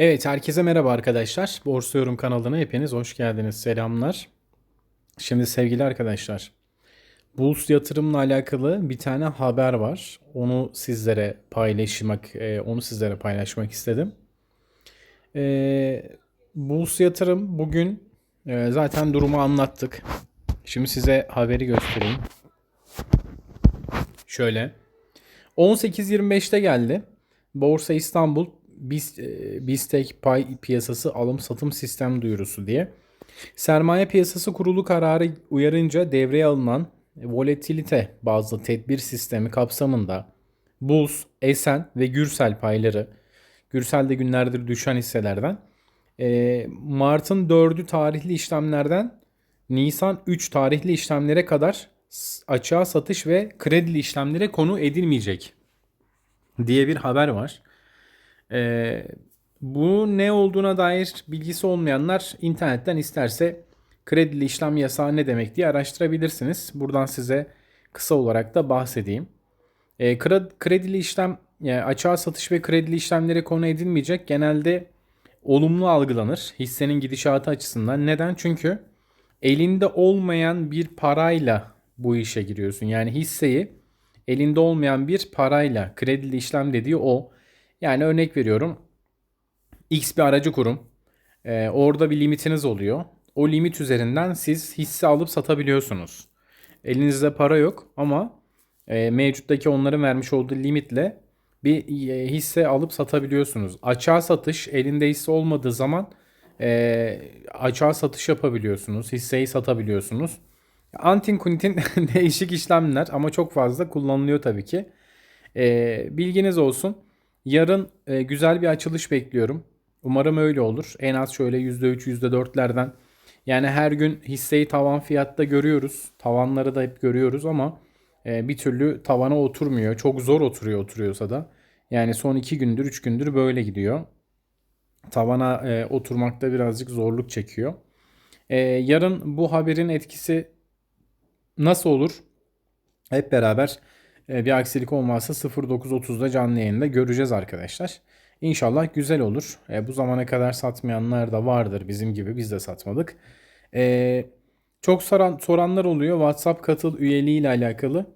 Evet, herkese merhaba arkadaşlar. Borsa Yorum kanalına hepiniz hoş geldiniz. Selamlar. Şimdi sevgili arkadaşlar, Bulls yatırımla alakalı bir tane haber var. Onu sizlere paylaşmak, e, onu sizlere paylaşmak istedim. E, Bulls yatırım bugün e, zaten durumu anlattık. Şimdi size haberi göstereyim. Şöyle. 18.25'te geldi. Borsa İstanbul Biz, e, Biztek pay piyasası alım satım sistem duyurusu diye. Sermaye piyasası kurulu kararı uyarınca devreye alınan volatilite bazlı tedbir sistemi kapsamında Bulls, Esen ve Gürsel payları Gürsel de günlerdir düşen hisselerden e, Mart'ın 4'ü tarihli işlemlerden Nisan 3 tarihli işlemlere kadar açığa satış ve kredili işlemlere konu edilmeyecek diye bir haber var. Ee, bu ne olduğuna dair bilgisi olmayanlar internetten isterse kredili işlem yasağı ne demek diye araştırabilirsiniz. Buradan size kısa olarak da bahsedeyim. Kre- kredili işlem yani açığa satış ve kredili işlemlere konu edilmeyecek. Genelde olumlu algılanır hissenin gidişatı açısından. Neden? Çünkü elinde olmayan bir parayla bu işe giriyorsun. Yani hisseyi elinde olmayan bir parayla kredili işlem dediği o. Yani örnek veriyorum. X bir aracı kurum. Ee, orada bir limitiniz oluyor. O limit üzerinden siz hisse alıp satabiliyorsunuz. Elinizde para yok ama e, mevcuttaki onların vermiş olduğu limitle bir e, hisse alıp satabiliyorsunuz. Açığa satış elinde hisse olmadığı zaman e, açığa satış yapabiliyorsunuz. Hisseyi satabiliyorsunuz. Antin kuntin değişik işlemler ama çok fazla kullanılıyor tabii ki. E, bilginiz olsun. Yarın e, güzel bir açılış bekliyorum. Umarım öyle olur. En az şöyle %3, %4'lerden. Yani her gün hisseyi tavan fiyatta görüyoruz. Tavanları da hep görüyoruz ama e, bir türlü tavana oturmuyor. Çok zor oturuyor oturuyorsa da. Yani son 2 gündür, 3 gündür böyle gidiyor. Tavana e, oturmakta birazcık zorluk çekiyor. E, yarın bu haberin etkisi nasıl olur? Hep beraber bir aksilik olmazsa 09.30'da canlı yayında göreceğiz arkadaşlar. İnşallah güzel olur. E, bu zamana kadar satmayanlar da vardır bizim gibi biz de satmadık. E, çok soran, soranlar oluyor WhatsApp katıl üyeliği ile alakalı.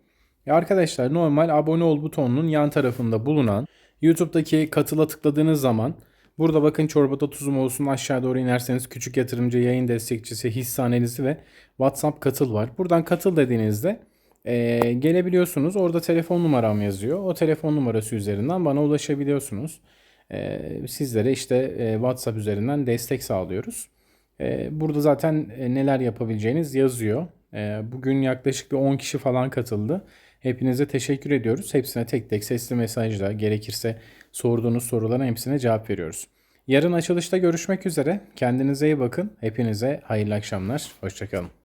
Ya arkadaşlar normal abone ol butonunun yan tarafında bulunan YouTube'daki katıla tıkladığınız zaman burada bakın çorbada tuzum olsun aşağı doğru inerseniz küçük yatırımcı yayın destekçisi hisse analizi ve WhatsApp katıl var. Buradan katıl dediğinizde e, gelebiliyorsunuz. Orada telefon numaram yazıyor. O telefon numarası üzerinden bana ulaşabiliyorsunuz. E, sizlere işte e, WhatsApp üzerinden destek sağlıyoruz. E, burada zaten e, neler yapabileceğiniz yazıyor. E, bugün yaklaşık bir 10 kişi falan katıldı. Hepinize teşekkür ediyoruz. Hepsine tek tek sesli mesajla gerekirse sorduğunuz soruların hepsine cevap veriyoruz. Yarın açılışta görüşmek üzere. Kendinize iyi bakın. Hepinize hayırlı akşamlar. Hoşçakalın.